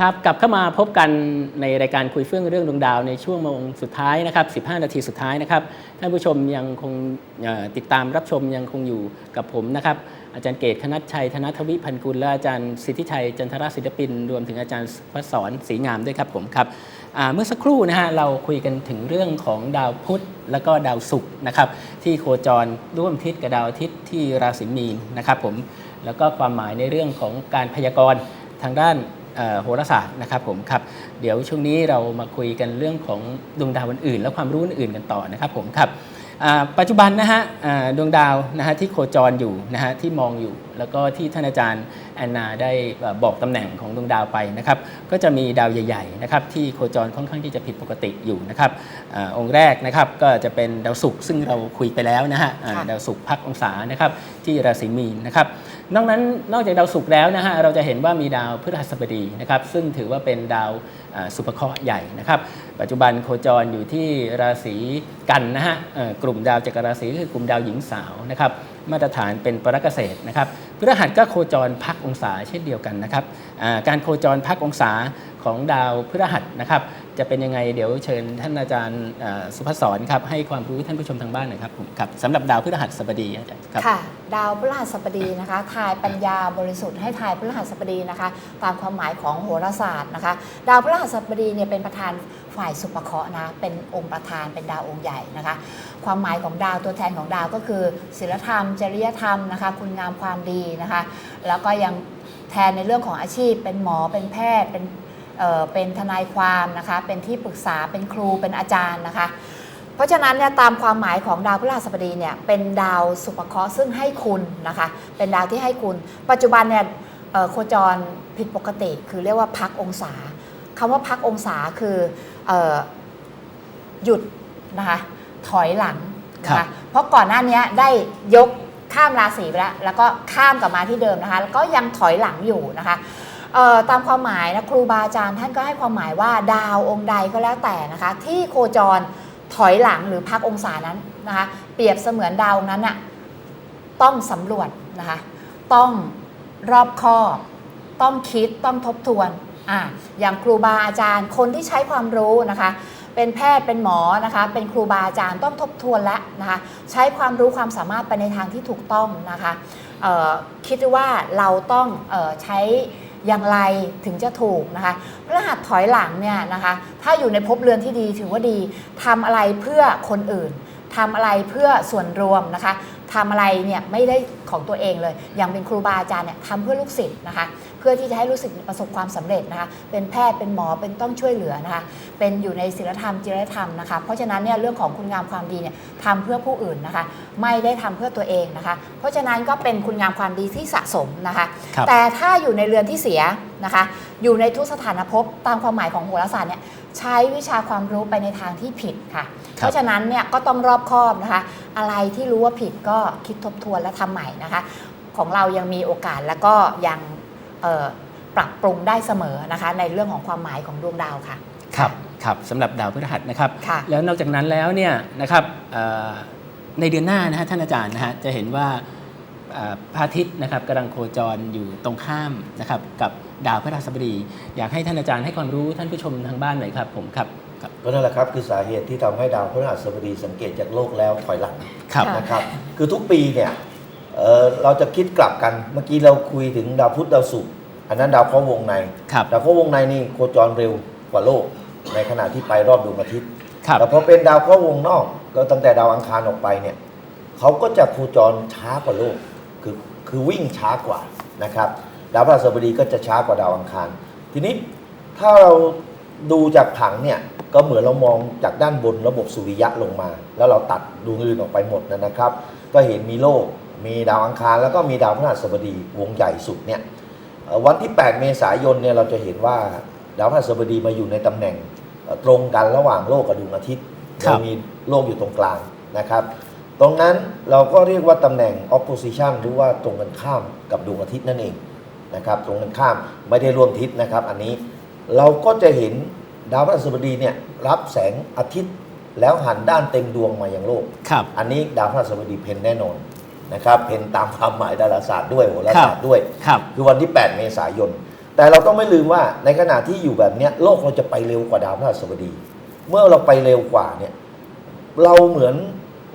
ครับกลับเข้ามาพบกันในรายการคุยเฟื่องเรื่องดวงดาวในช่วงโมงสุดท้ายนะครับ 15 นาทีสุดท้ายนะครับ ท่านผู้ชมยังคงติดตามรับชมยังคงอยู่กับผมนะครับ อาจารย์เกตคณัชชัยธนทวิพันกุลและอาจารย์สิทธิชัยจันทราศิลปิน รวมถึงอาจารย์พระสอนศรีงามด้วยครับผมครับเมื่อสักครู่นะฮะเราคุยกันถึงเรื่องของดาวพุธแล้วก็ดาวศุกร์นะครับที่โคจรร่วมทิศกับดาวอาทิตย์ที่ราศีมีนนะครับผมแล้วก็ความหมายในเรื่องของการพยากรณ์ทางด้าน โหราศาสตร์นะครับผมครับเดี๋ยวช่วงนี้เรามาคุยกันเรื่องของดวงดาวอื่น และความรู้อื่นกันต่อนะครับผมครับปัจจุบันนะฮะดวงดาวนะฮะที่โคจรอยู่นะฮะที่มองอยู่ แล้วก็ที่ท่านอาจารย์แอนนาได้เอ่อบอกตำแหน่งของดวงดาวไปนะครับก็จะมีดาวใหญ่ๆนะครับที่โคจรค่อนข้างที่จะผิดปกติอยู่นะครับอาองค์แรกนะครับก็จะเป็นดาวศุกร์ซึ่งเราคุยไปแล้วนะฮะอ่าค่ะดาวศุกร์พักองศานะครับที่ราศีมีนนะครับนอกนั้นนอกจากดาวศุกร์แล้วนะฮะเราจะเห็นว่ามีดาวพฤหัสบดีนะครับซึ่งถือว่าเป็นดาวอ่าสุภเคราะห์ใหญ่นะครับปัจจุบันโคจรอยู่ที่ราศีกันนะฮะเอ่อกลุ่มดาวจักรราศีก็คือกลุ่มดาวหญิงสาวนะครับ มาตรฐานเป็นปรกเกษตรนะครับพฤหัสก็โคจรพักองศาเช่นเดียวกันนะครับการโคจรพักองศาของดาวพฤหัสนะครับ จะเป็นยังไงเดี๋ยวเชิญท่านอาจารย์สุภัสสรครับให้ความรู้ท่านผู้ชมทางบ้านหน่อยครับผมครับสำหรับดาวพฤหัสบดีอาจารย์ครับค่ะ ดาวพฤหัสบดีนะคะทายปัญญาบริสุทธิ์ให้ทายพฤหัสบดีนะคะ ตามความหมายของโหราศาสตร์นะคะ ดาวพฤหัสบดีเนี่ยเป็นประธานฝ่ายสุภเคราะห์นะเป็นองค์ประธานเป็นดาวองค์ใหญ่นะคะ ความหมายของดาวตัวแทนของดาวก็คือศีลธรรม จริยธรรมนะคะคุณงามความดีนะคะ แล้วก็ยังแทนในเรื่องของอาชีพ เป็นหมอเป็นแพทย์เป็น เอ่อเป็นทนายความนะคะ เป็นที่ปรึกษาเป็นครูเป็นอาจารย์นะคะ เพราะฉะนั้นเนี่ยตามความหมายของดาวพฤหัสบดีเนี่ยเป็นดาวสุภเคราะห์ซึ่งให้คุณนะคะ เป็นดาวที่ให้คุณ ปัจจุบันเนี่ยเอ่อโคจรผิดปกติ คือเรียกว่าพักองศาคำว่าพักองศาคือเออหยุดนะคะถอยหลังนะครัคะบเพราะก่อนหน้านี้ได้ยกข้ามราศีไปแล้ว แล้วก็ข้ามกลับมาที่เดิมนะคะ แล้วก็ยังถอยหลังอยู่นะคะเอ่อ ตามความหมายนะครูบาอาจารย์ท่านก็ให้ความหมายว่าดาวองค์ใดก็แล้วแต่นะคะที่โคจรถอยหลังหรือพักองศานั้นนะคะเปรียบเสมือนดาวนั้นน่ะต้องสำรวจนะคะต้องรอบคอบต้องคิดต้องทบทวนอะอย่างครูบาอาจารย์คนที่ใช้ความรู้นะคะเป็นแพทย์เป็นหมอนะคะเป็นครูบาอาจารย์ต้องทบทวนแล้วนะคะใช้ความรู้ความสามารถไปในทางที่ถูกต้องนะคะคิดว่าเราต้องออใช้ อย่างไรถึงจะถูกนะคะพฤหัสถอยหลังเนี่ยนะคะถ้าอยู่ในภพเรือนที่ดีถือว่าดีทำอะไรเพื่อคนอื่นทำอะไรเพื่อส่วนรวมนะคะ ทำอะไรเนี่ยไม่ได้ของตัวเองเลย อย่างเป็นครูบาอาจารย์เนี่ยทำเพื่อลูกศิษย์นะคะ เพื่อที่จะให้ลูกศิษย์ประสบความสำเร็จนะคะ เป็นแพทย์เป็นหมอเป็นต้องช่วยเหลือนะคะ เป็นอยู่ในศีลธรรมจริยธรรมนะคะ เพราะฉะนั้นเนี่ยเรื่องของคุณงามความดีเนี่ยทำเพื่อผู้อื่นนะคะ ไม่ได้ทำเพื่อตัวเองนะคะ เพราะฉะนั้นก็เป็นคุณงามความดีที่สะสมนะคะครับแต่ถ้าอยู่ในเรือนที่เสียนะคะ อยู่ในทุกสถานภพตามความหมายของโหราศาสตร์เนี่ยใช้วิชาความรู้ไปในทางที่ผิดค่ะ เพราะฉะนั้นเนี่ยก็ต้องรอบคอบนะคะ อะไรที่รู้ว่าผิดก็คิดทบทวนและทำใหม่นะคะ ของเรายังมีโอกาสแล้วก็ยังเอ่อปรับปรุงได้เสมอนะคะ ในเรื่องของความหมายของดวงดาวค่ะ ครับครับสำหรับดาวพฤหัสนะครับค่ะแล้วนอกจากนั้นแล้วเนี่ยนะครับเอ่อในเดือนหน้านะฮะท่านอาจารย์นะฮะจะเห็นว่าเอ่อพระอาทิตย์นะครับกำลังโคจรอยู่ตรงข้ามนะครับกับดาวพฤหัสบดี อยากให้ท่านอาจารย์ให้ความรู้ท่านผู้ชมทางบ้านหน่อยครับผมครับ ครับก็นั่นแหละครับคือสาเหตุที่ทำให้ดาวพฤหัสบดีสังเกตจากโลกแล้วถอยหลังครับค่ะนะครับ คือทุกปีเนี่ยเอ่อเราจะคิดกลับกันเมื่อกี้เราคุยถึงดาวพุธดาวศุกร์อันนั้นดาวเคราะห์วงในครับดาวเคราะห์วงในนี่โคจรเร็วกว่าโลก ในขณะที่ไปรอบดวงอาทิตย์ครับแต่พอเป็นดาวเคราะห์วงนอก ก็ตั้งแต่ดาวอังคารออกไปเนี่ยเขาก็จะโคจรช้ากว่าโลกคือคือวิ่งช้ากว่านะครับดาวพฤหัสบดีก็จะช้ากว่าดาวอังคาร ทีนี้ถ้าเราดูจากผังเนี่ย ก็เหมือนเรามองจากด้านบนระบบสุริยะลงมา แล้วเราตัดดวงอื่นออกไปหมดนะครับ ก็เห็นมีโลก มีดาวอังคาร แล้วก็มีดาวพฤหัสบดีวงใหญ่สุดเนี่ยเอ่อวันที่ 8 เมษายนเนี่ยเราจะเห็นว่าดาวพฤหัสบดีมาอยู่ในตำแหน่งเอ่อตรงกันระหว่างโลกกับดวงอาทิตย์ครัโดบยมีโลกอยู่ตรงกลางนะครับ ตรงนั้นเราก็เรียกว่าตำแหน่ง opposition หรือว่าตรงกันข้ามกับดวงอาทิตย์นั่นเองนะครับ ตรงกันข้ามไม่ได้ร่วมทิศนะครับ อันนี้เราก็จะเห็น ดาวพฤหัสบดีเนี่ยรับแสงอาทิตย์แล้วหันด้านเต็มดวงมายังโลก ครับ อันนี้ดาวพฤหัสบดีเพนแน่นอนนะครับเพนตามความหมายดาราศาสตร์ด้วยโหราศาสตร์ด้วย ครับ คือวันที่ 8 เมษายน แต่เราต้องไม่ลืมว่าในขณะที่อยู่แบบเนี้ยโลกเราจะไปเร็วกว่าดาวพฤหัสบดี เมื่อเราไปเร็วกว่าเนี่ยเราเหมือน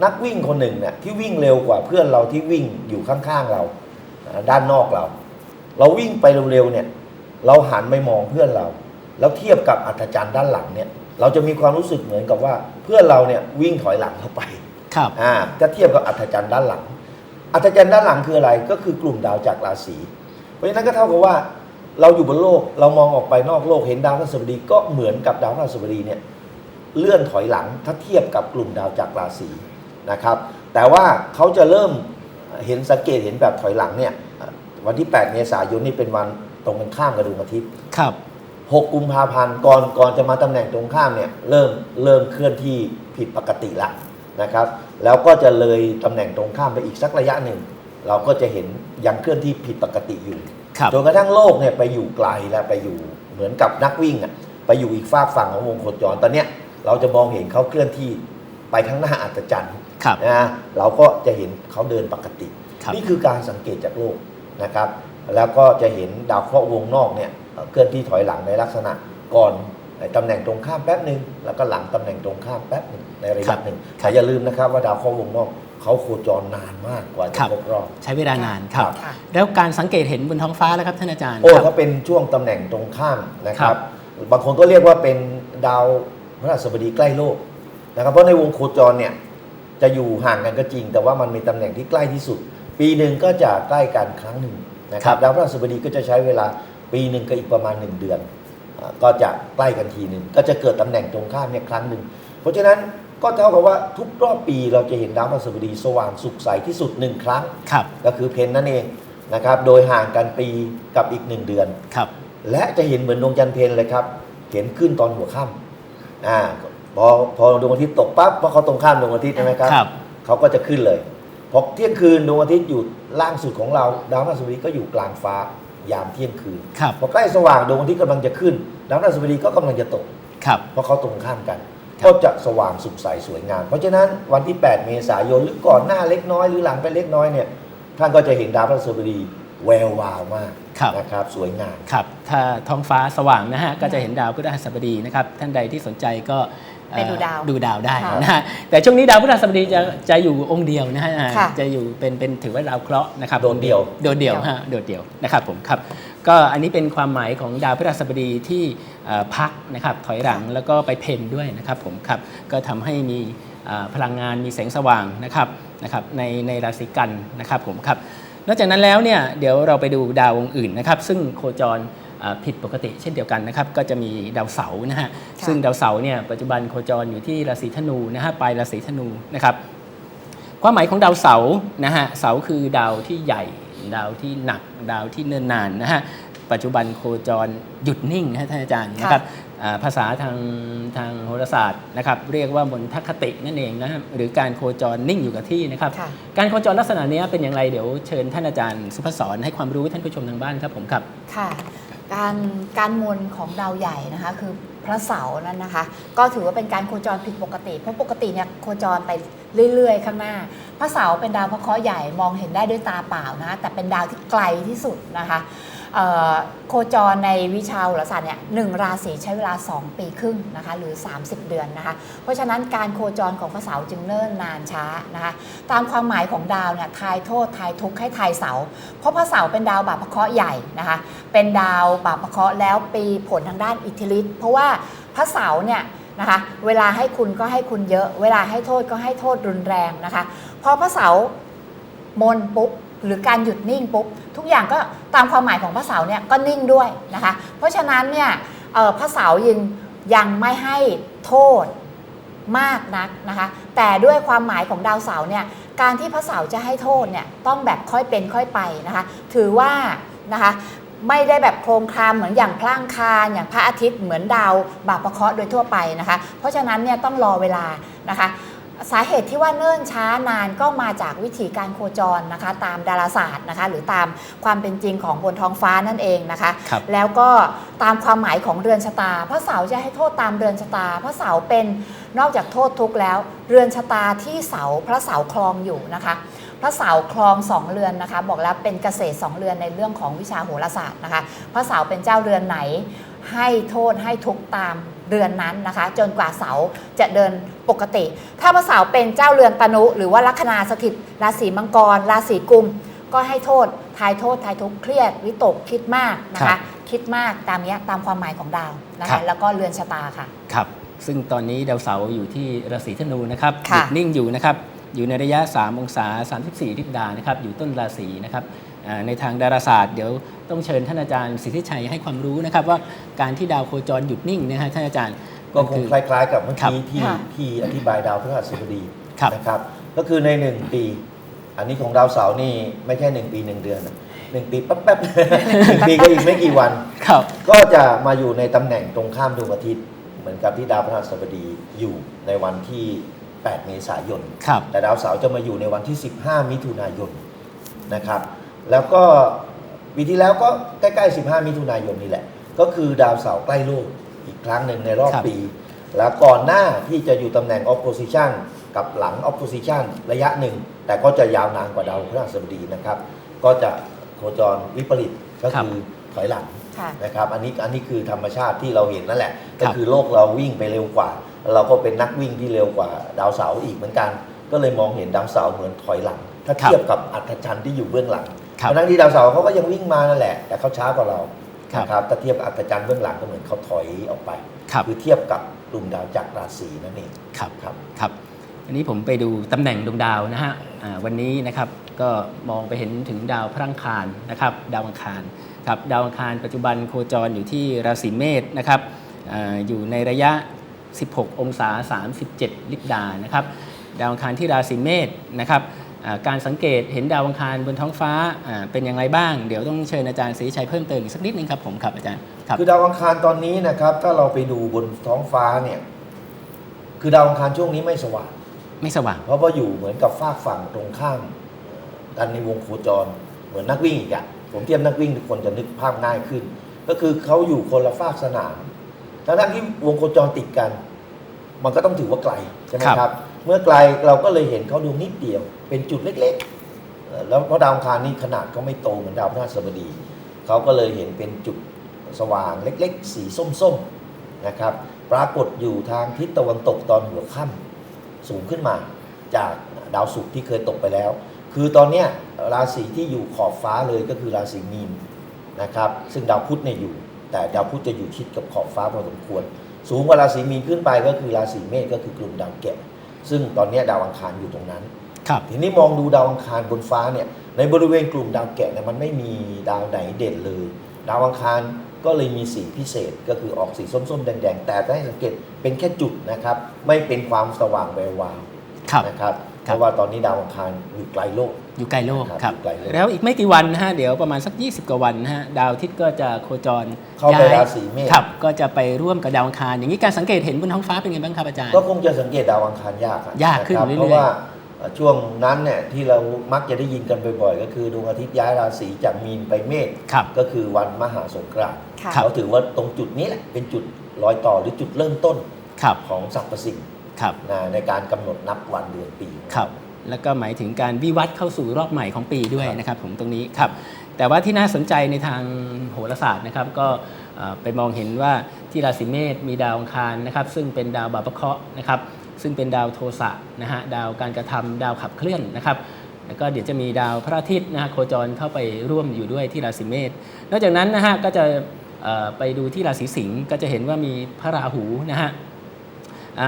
นักวิ่งคนหนึ่งเนี่ยที่วิ่งเร็วกว่าเพื่อนเราที่วิ่งอยู่ข้างๆเราอ่าด้านนอกเรา เราวิ่งไปเร็วๆเนี่ยเราหันไปมองเพื่อนเรา แล้วเทียบกับอัธจันทร์ด้านหลังเนี่ย เราจะมีความรู้สึกเหมือนกับว่า เพื่อนเราเนี่ยวิ่งถอยหลังเข้าไปครับอ่าถ้าเทียบกับอัธจันทร์ด้านหลัง อัธจันทร์ด้านหลังคืออะไรก็คือกลุ่มดาวจากราศีเพราะฉะนั้นก็เท่ากับว่าเราอยู่บนโลกเรามองออกไปนอกโลกเห็นดาวพฤหัสบดีก็เหมือนกับดาวพฤหัสบดีเนี่ยเลื่อนถอยหลังถ้าเทียบกับกลุ่มดาวจากราศีนะครับ แต่ว่าเขาจะเริ่มเห็นสังเกตเห็นแบบถอยหลังเนี่ยอะวันที่ 8 เมษายนนี่เป็นวันตรงกันข้ามกับดวงอาทิตย์ครับ 6 กุมภาพันธ์ก่อนก่อนจะมาตำแหน่งตรงข้ามเนี่ยเริ่มเริ่มเคลื่อนที่ผิดปกติละนะครับ แล้วก็จะเลยตำแหน่งตรงข้ามไปอีกสักระยะหนึ่ง เราก็จะเห็นยังเคลื่อนที่ผิดปกติอยู่ครับ จนกระทั่งโลกเนี่ยไปอยู่ไกลแล้วไปอยู่เหมือนกับนักวิ่งอะไปอยู่อีกฝากฝั่งของวงโคจรตอนเนี้ยเราจะมองเห็นเขาเคลื่อนที่ไปข้างหน้าอัศจรรย์ครับ นะเราก็จะเห็นเขาเดินปกติ ครับ นี่คือการสังเกตจากโลกนะครับ แล้วก็จะเห็นดาวเคราะห์วงนอกเนี่ย เอ่อเคลื่อนที่ถอยหลังในลักษณะก่อนไอ้ตำแหน่งตรงข้ามแป๊บหนึ่งแล้วก็หลังตำแหน่งตรงข้ามแป๊บหนึ่งในระครัยะบหนึ่งแต่อย่าลืมนะครับว่าดาวเคราะห์วงนอกเขาโคจรนานมากกว่าคจะรับครบรอบใช้เวลานานครับค่ะแล้วการสังเกตเห็นบนท้องฟ้าแล้วครับท่านอาจารย์โอ้ครับถ้าเป็นช่วงตำแหน่งตรงข้ามนะคครัรับบบางคนก็เรียกว่าเป็นดาวพฤหัสบดีใกล้โลกนะครับเพราะในวงโคจรเนี่ยจะอยู่ห่างกันก็จริง แต่ว่ามันมีตำแหน่งที่ใกล้ที่สุด ปีหนึ่งก็จะใกล้กันครั้งหนึ่งนะครับดาวพฤหัสบดีก็จะใช้เวลา ปีหนึ่งก็อีกประมาณ 1 เดือนอ่าก็จะใกล้กันทีหนึ่งก็จะเกิดตำแหน่งตรงข้ามเนี่ยครั้งหนึ่งเพราะฉะนั้นก็เท่ากับว่าทุกรอบปีเราจะเห็นดาวพฤหัสบดีสว่างสุขใสที่สุดหนึ่งครั้งครับก็คือเพนนั่นเองนะครับโดยห่างกันปีกับอีกหนึ่งเดือนครับและจะเห็นเหมือนดวงจันทร์เพนเลยครับ เห็นขึ้นตอนหัวค่ำอ่าพอพอดวงอาทิตย์ตกปั๊บเพราะเขาตรงข้ามดวงอาทิตย์ใช่ไหมครับครับเขาก็จะขึ้นเลยพอเที่ยงคืนดวงอาทิตย์อยู่ล่างสุดของเรา ดาวพฤหัสบดีก็อยู่กลางฟ้า ยามเที่ยงคืนครับพอใกล้สว่างดวงอาทิตย์กำลังจะขึ้นดาวพฤหัสบดีก็กำลังจะตกครับเพราะเขาตรงข้ามกันครับก็จะสว่างสุขใสสวยงาม เพราะฉะนั้นวันที่ 8 เมษายนหรือก่อนหน้าเล็กน้อยหรือหลังไปเล็กน้อยเนี่ยท่านก็จะเห็นดาวพฤหัสบดีแวววาวมากครับนะครับสวยงามครับถ้าท้องฟ้าสว่างนะฮะก็จะเห็นดาวพฤหัสบดีนะครับท่านใดที่สนใจก็เอ่อ ไปดูดาวดูดาวได้ค่ะนะฮะแต่ช่วงนี้ดาวพฤหัสบดีจะจะอยู่องค์เดียวนะฮะอ่าค่ะจะอยู่เป็นเป็นถือว่าดาวเคราะห์นะครับโดดเดี่ยวโดดเดี่ยวฮะโดดเดี่ยวนะครับผมครับก็อันนี้เป็นความหมายของดาวพฤหัสบดีที่เอ่อพักนะครับถอยหลังแล้วก็ไปเพนด้วยนะครับผมครับก็ทำให้มีอ่าพลังงานมีแสงสว่างนะครับนะครับในในราศีกันนะครับผมครับนอกจากนั้นแล้วเนี่ยเดี๋ยวเราไปดูดาวองค์อื่นนะครับ ซึ่งโคจรอ่า ผิดปกติเช่นเดียวกันนะครับก็จะมีดาวเสาร์นะฮะค่ะซึ่งดาวเสาร์เนี่ยปัจจุบันโคจรอยู่ที่ราศีธนูนะฮะปลายราศีธนูนะครับความหมายของดาวเสาร์นะฮะเสาร์คือดาวที่ใหญ่ ดาวที่หนัก ดาวที่เนินนานนะฮะปัจจุบันโคจรหยุดนิ่งนะฮะท่านอาจารย์นะครับอ่าภาษาทางทางโหราศาสตร์นะครับเรียกว่ามนทคตินั่นเองนะฮะหรือการโคจรนิ่งอยู่กับที่นะครับค่ะการโคจรลักษณะเนี้ยเป็นอย่างไรเดี๋ยวเชิญท่านอาจารย์สุภศรให้ความรู้ท่านผู้ชมทางบ้านครับผมครับค่ะ การการมนของดาวใหญ่นะคะคือพระเสาร์นั่นนะคะ ก็ถือว่าเป็นการโคจรผิดปกติ เพราะปกติเนี่ยโคจรไปเรื่อยๆ ข้างหน้า พระเสาร์เป็นดาวพระเคราะห์ใหญ่มองเห็นได้ด้วยตาเปล่านะคะแต่เป็นดาวที่ไกลที่สุดนะคะ โคจรในวิชาโหราศาสตร์เนี่ยหนึ่งราศีใช้เวลา 2 ปีครึ่งนะคะหรือ 30 เดือนนะคะเพราะฉะนั้นการโคจรของพระเสาร์จึงเนิ่นนานช้านะคะตามความหมายของดาวเนี่ยทายโทษทายทุกข์ให้ทายเสา เพราะพระเสาร์เป็นดาวบาปพระเคราะห์ใหญ่นะคะเป็นดาวบาปพระเคราะห์แล้วปีผลทางด้านอิทธิฤทธิ์เพราะว่าพระเสาร์เนี่ยนะคะเวลาให้คุณก็ให้คุณเยอะ เวลาให้โทษก็ให้โทษรุนแรงนะคะพอพระเสาร์ มนปุ๊บหรือการหยุดนิ่งปุ๊บทุกอย่างก็ตามความหมายของพระเสาร์เนี่ยก็นิ่งด้วยนะคะ เพราะฉะนั้นเนี่ยพระเสาร์ยังยังไม่ให้โทษมากนักนะคะ แต่ด้วยความหมายของดาวเสาร์เนี่ยการที่พระเสาร์จะให้โทษเนี่ยต้องแบบค่อยเป็นค่อยไปนะคะ ถือว่านะคะไม่ได้แบบโครงครามเหมือนอย่างพระอังคารอย่างพระอาทิตย์เหมือนดาวบาปประเคราะห์โดยทั่วไปนะคะ เพราะฉะนั้นเนี่ยต้องรอเวลานะคะ สาเหตุที่ว่าเนิ่นช้านานก็มาจากวิธีการโคจรนะคะ ตามดาราศาสตร์นะคะ หรือตามความเป็นจริงของบนท้องฟ้านั่นเองนะคะครับแล้วก็ตามความหมายของเรือนชะตาพระเสาร์จะให้โทษตามเรือนชะตาพระเสาร์เป็นนอกจากโทษทุกข์แล้ว เรือนชะตาที่เสาพระเสาคลองอยู่นะคะพพระเสาร์ครองสองเรือนนะคะ บอกแล้วเป็นเกษตรสองเรือนในเรื่องของวิชาโหราศาสตร์นะคะ พระเสาร์เป็นเจ้าเรือนไหน ให้โทษให้ทุกข์ตาม เรือนนั้นนะคะ จนกว่าเสาร์จะเดินปกติ ถ้าพระเสาร์เป็นเจ้าเรือนตนุ หรือว่าลัคนาสถิตราศีมังกร ราศีกุม ก็ให้โทษทายโทษทายทุกข์เครียด วิตกคิดมากนะครัคะบคิดมากตามเนี้ยตามความหมายของดาวนะครัคะบ แล้วก็เรือนชะตาค่ะ ครับ ซึ่งตอนนี้ดาวเสาร์อยู่ที่ราศีธนูนะครับหค่ะ ยุดนิ่งอยู่นะครับ อยู่ในระยะ 3 องศา 34ทิศดานะครับ อยู่ต้นราศีนะครับอ่า ในทางดาราศาสตร์เดี๋ยวต้องเชิญท่านอาจารย์สิทธิชัยให้ความรู้นะครับว่าการที่ดาวโคจรหยุดนิ่งนะฮะท่านอาจารย์ก็คคืงอคล้ายๆ กับเมื่อครับกี้ที่ค่ะที่อธิบายดาวพฤหัสบดีครับนะครับ ก็คือในหนึ่งปี อันนี้ของดาวเสาร์นี่ไม่ใช่หนึ่งปีหนึ่งเดือนนะหนึ่งปีแป๊บๆหนึ่งปีก็อีกไม่กี่วันครับก็จะมาอยู่ในตำแหน่งตรงข้ามดวงอาทิตย์ เหมือนกับที่ดาวพฤหัสบดีอยู่ในวันที่ 8 เมษายนครับแต่ดาวเสาร์จะมาอยู่ในวันที่ 15 มิถุนายนนะครับ แล้วก็ปีที่แล้วก็ใกล้ๆ 15 มิถุนายนนี่แหละ ก็คือดาวเสาร์ใกล้โลกอีกครั้งหนึ่งในรอบครับปี แล้วก่อนหน้าที่จะอยู่ตำแหน่ง opposition กับหลัง opposition ระยะหนึ่ง แต่ก็จะยาวนานกว่าดาวพฤหัสบดีนะครับ ก็จะโคจรวิปริตก็คือถอยหลังค่ะนะครับ อันนี้อันนี้คือธรรมชาติที่เราเห็นนั่นแหละคก็รับคือโลกเราวิ่งไปเร็วกว่า เราก็เป็นนักวิ่งที่เร็วกว่าดาวเสาร์อีกเหมือนกัน ก็เลยมองเห็นดาวเสาร์เหมือนถอยหลัง ถ้าครับเทียบกับอัศจรรย์ที่อยู่เบื้องหลังครับ ทั้งที่ดาวเสาร์เขาก็ยังวิ่งมานั่นแหละ แต่เขาช้ากว่าเราครับนะครับถ้าเทียบกับอัศจรรย์เบื้องหลังก็เหมือนเขาถอยออกไปครับคือเทียบกับกลุ่มดาวจากราศีนั่นเองครับครับครับอันนี้ผมไปดูตำแหน่งดวงดาวนะฮะอ่าวันนี้นะครับก็มองไปเห็นถึงดาวพระอังคารนะครับดาวอังคารครับดาวอังคารปัจจุบันโคจรอยู่ที่ราศีเมษนะครับอาอยู่ในระยะ 16 องศา 37 ลิบดานะครับดาวอังคารที่ราศีเมษนะครับอ่า การสังเกตเห็นดาวอังคารบนท้องฟ้าอ่าเป็นอย่างไรบ้าง เดี๋ยวต้องเชิญอาจารย์ศรีชัยเพิ่มเติมอีกสักนิดนึงครับผมครับอาจารย์ครับคือดาวอังคารตอนนี้นะครับถ้าเราไปดูบนท้องฟ้าเนี่ยคือดาวอังคารช่วงนี้ไม่สว่างไม่สว่าง เพราะว่าอยู่เหมือนกับฝากฝั่งตรงข้ามกันในวงโคจรเหมือนนักวิ่งอีกอะผมเทียบนักวิ่งทุกคนจะนึกภาพง่ายขึ้น ก็คือเขาอยู่คนละฝากสนามทั้งๆที่วงโคจรติดกัน มันก็ต้องถือว่าไกลใช่ไหมครับครับเมื่อไกลเราก็เลยเห็นเขาดวงนิดเดียว เป็นจุดเล็กๆ แล้วเพราะดาวอังคารนี่ขนาดเขาไม่โตเหมือนดาวพฤหัสบดี เขาก็เลยเห็นเป็นจุดสว่างเล็กๆ สีส้มๆนะครับปรากฏอยู่ทางทิศตะวันตกตอนหัวค่ำสูงขึ้นมาจากดาวศุกร์ที่เคยตกไปแล้ว คือตอนนี้ราศีที่อยู่ขอบฟ้าเลยก็คือราศีมีนนะครับซึ่งดาวพุธเนี่ยอยู่ แต่ดาวพุธจะอยู่ชิดกับขอบฟ้าพอสมควร สูงกว่าราศีมีนขึ้นไปก็คือราศีเมษก็คือกลุ่มดาวแกะซึ่งตอนนี้ดาวอังคารอยู่ตรงนั้น ครับ ทีนี้มองดูดาวอังคารบนฟ้าเนี่ยในบริเวณกลุ่มดาวแกะเนี่ยมันไม่มีดาวไหนเด่นเลย ดาวอังคารก็เลยมีสีพิเศษก็คือออกสีส้มๆ แดงๆ แต่ถ้าให้สังเกตเป็นแค่จุดนะครับ ไม่เป็นความสว่างแวววาวครับนะครับคเพรับราะว่าตอนนี้ดาวอังคารอยู่ไกลโลก อยู่ไกลโลกครับครับอยู่ไกลโลกแล้วอีกไม่กี่วันนะฮะเดี๋ยวประมาณสัก 20 กว่าวันนะฮะดาวอาทิตย์ก็จะโคจรเข้าไปย้ยราศีเมษครับก็จะไปร่วมกับดาวอังคาร อย่างนี้การสังเกตเห็นบนท้องฟ้าเป็นไงบ้างครับอาจารย์ก็คงจะสังเกตดาวอังคารยากอะยากขึ้นนะครับเรื่อยๆเพราะว่าเอ่อ ช่วงนั้นเนี่ยที่เรามักจะได้ยินกันบ่อยๆ ก็คือดวงอาทิตย์ย้ายราศีจากมีนไปเมษครับก็คือวันมหาสงกรานต์ค่ะครับเขาถือว่าตรงจุดนี้แหละเป็นจุดรอยต่อหรือจุดเริ่มต้นครับของสรรพสิ่งครับนะในการกำหนดนับวันเดือนปี ครับ แล้วก็หมายถึงการวิวัฒน์เข้าสู่รอบใหม่ของปีด้วยครับ นะครับ ผมตรงนี้ครับ แต่ว่าที่น่าสนใจในทางโหราศาสตร์นะครับ ก็เอ่อไปมองเห็นว่าที่ราศีเมษมีดาวอังคารนะครับ ซึ่งเป็นดาวบาปะเคราะห์นะครับ ซึ่งเป็นดาวโทสะนะฮะดาวการกระทำดาวขับเคลื่อนนะครับแล้วก็เดี๋ยวจะมีดาวพระอาทิตย์นะฮะโคจรเข้าไปร่วมอยู่ด้วยที่ราศีเมษนอกจากนั้นนะฮะก็จะไปดูที่ราศีสิงห์ก็จะเห็นว่ามีพระราหูนะฮะ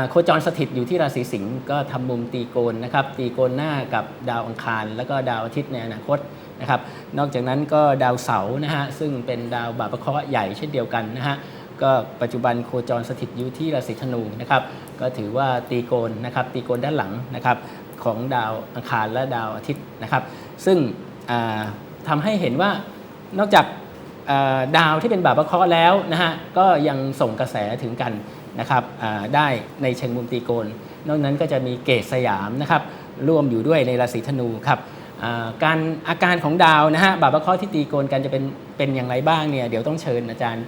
โคจรสถิตอยู่ที่ราศีสิงห์ก็ทำมุมตีโกนนะครับตีโกนหน้ากับดาวอังคาร แล้วก็ดาวอาทิตย์ในอนาคตนะครับนอกจากนั้นก็ดาวเสาร์นะฮะซึ่งเป็นดาวบาปะเคราะห์ใหญ่เช่นเดียวกันนะฮะ ก็ปัจจุบันโคจรสถิตอยู่ที่ราศีธนูนะครับก็ถือว่าตีโกนนะครับตีโกนด้านหลังนะครับของดาวอังคารและดาวอาทิตย์นะครับ ซึ่งอ่าทำให้เห็นว่านอกจากดาวที่เป็นบาปะเคราะห์แล้วนะฮะก็ยังส่งกระแสถึงกันนะครับได้ในเชิงมุมตีโกน นอกนั้นก็จะมีเกตสยามนะครับร่วมอยู่ด้วยในราศีธนูครับการอาการของดาวนะฮะบาปะเคราะห์ที่ตีโกนกันจะเป็นเป็นอย่างไรบ้างเนี่ยเดี๋ยวต้องเชิญอาจารย์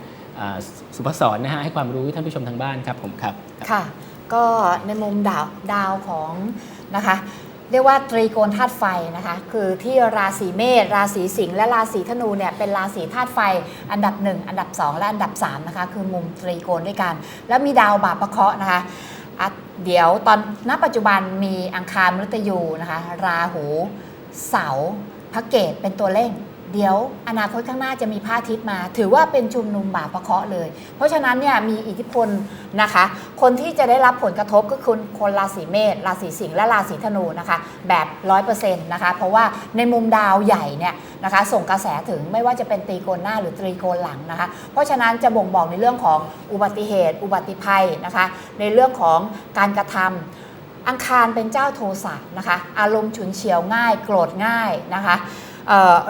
สุภศรนะฮะให้ความรู้ท่านผู้ชมทางบ้านครับผมครับ ค่ะ ก็ในมุมดาวดาวของนะคะ เรียกว่าตรีโกณธาตุไฟนะคะ คือที่ราศีเมษราศีสิงห์และราศีธนูเนี่ยเป็นราศีธาตุไฟ อันดับ 1 อันดับ 2 และอันดับ3นะคะคือมุมตรีโกณด้วยกัน แล้วมีดาวบาปะเคราะห์นะคะเดี๋ยวตอนณปัจจุบันมีอังคารมฤตยูนะคะ ราหู เสาพระเกตเป็นตัวเร่ง เดี๋ยวอนาคตข้างหน้าจะมีพระอาทิตย์มา ถือว่าเป็นชุมนุมบาปประเคาะเลย เพราะฉะนั้นเนี่ยมีอิทธิพลนะคะ คนที่จะได้รับผลกระทบก็คือคนราศีเมษราศีสิงห์และราศีธนูนะคะ แบบ100%นะคะ เพราะว่าในมุมดาวใหญ่เนี่ยนะคะ ส่งกระแสถึงไม่ว่าจะเป็นตรีโกณหน้าหรือตรีโกณหลังนะคะ เพราะฉะนั้นจะบ่งบอกในเรื่องของอุบัติเหตุ อุบัติภัยนะคะ ในเรื่องของการกระทำอังคารเป็นเจ้าโทสะนะคะ อารมณ์ฉุนเฉียวง่าย โกรธง่ายนะคะ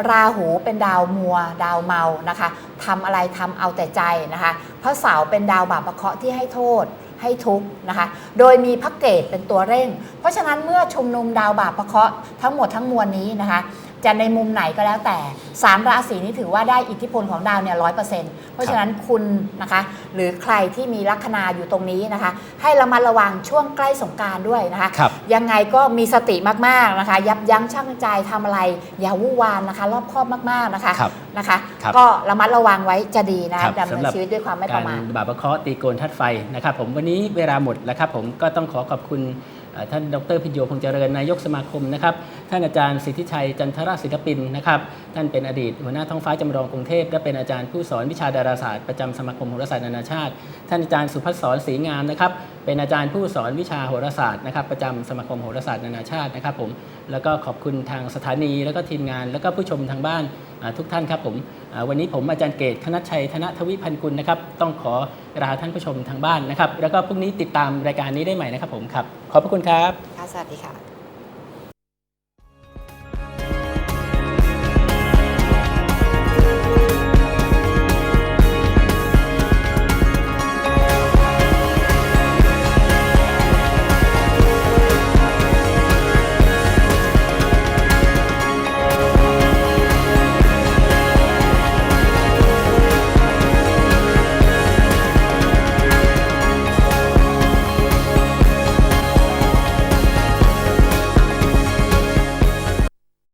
ราหูเป็นดาวมัว ดาวเมานะคะทำอะไรทำเอาแต่ใจนะคะพระเสาเป็นดาวบาปประเคราะห์ที่ให้โทษให้ทุกนะคะ โดยมีพระเกตเป็นตัวเร่ง เพราะฉะนั้นเมื่อชุมนุมดาวบาปประเคราะห์ทั้งหมดทั้งมวลนี้นะคะ จะในมุมไหนก็แล้วแต่สามราศีนี้ถือว่าได้อิทธิพลของดาวเนี่ยร้อยเปอร์เซ็นต์เพราะฉะนั้นคุณนะคะ หรือใครที่มีลัคนาอยู่ตรงนี้นะคะ ให้ระมัดระวังช่วงใกล้สงกรารด้วยนะคะครับยังไงก็มีสติมากๆนะคะ ยับยั้งชั่งใจทำอะไร อย่าวู่วามนะคะ รอบคอบมากๆนะคะครับนะคะครับก็ระมัดระวังไว้จะดีนะครัคะบดำเนินชีวิตด้วยความไม่ปการระมาทบาปประเคราะห์ตีโกนทัดไฟนะครับผมวันนี้เวลาหมดแล้วครับผมก็ต้องขอขอบคุณเอ่อ ท่านดรพิญโยคงเจริญนายกสมาคมนะครับ ท่านอาจารย์สิทธิชัยจันทรศิลปินนะครับ ท่านเป็นอดีตหัวหน้าท้องฟ้าจำลองกรุงเทพและเป็นอาจารย์ผู้สอนวิชาดาราศาสตร์ประจำสมาคมโหราศาสตร์นานาชาติ ท่านอาจารย์สุพัฒน์สอนศรีงามนะครับ เป็นอาจารย์ผู้สอนวิชาโหราศาสตร์นะครับประจำสมาคมโหราศาสตร์นานาชาตินะครับผม แล้วก็ขอบคุณทางสถานีแล้วก็ทีมงานแล้วก็ผู้ชมทางบ้าน ทุกท่านครับผมวันนี้ผมอาจารย์เกตคณัชชัยธนทวิพันกุลนะครับต้องขอลาท่านผู้ชมทางบ้านนะครับ แล้วก็พรุ่งนี้ติดตามรายการนี้ได้ใหม่นะครับผมครับขอบพระคุณครับค่ะสวัสดีค่ะ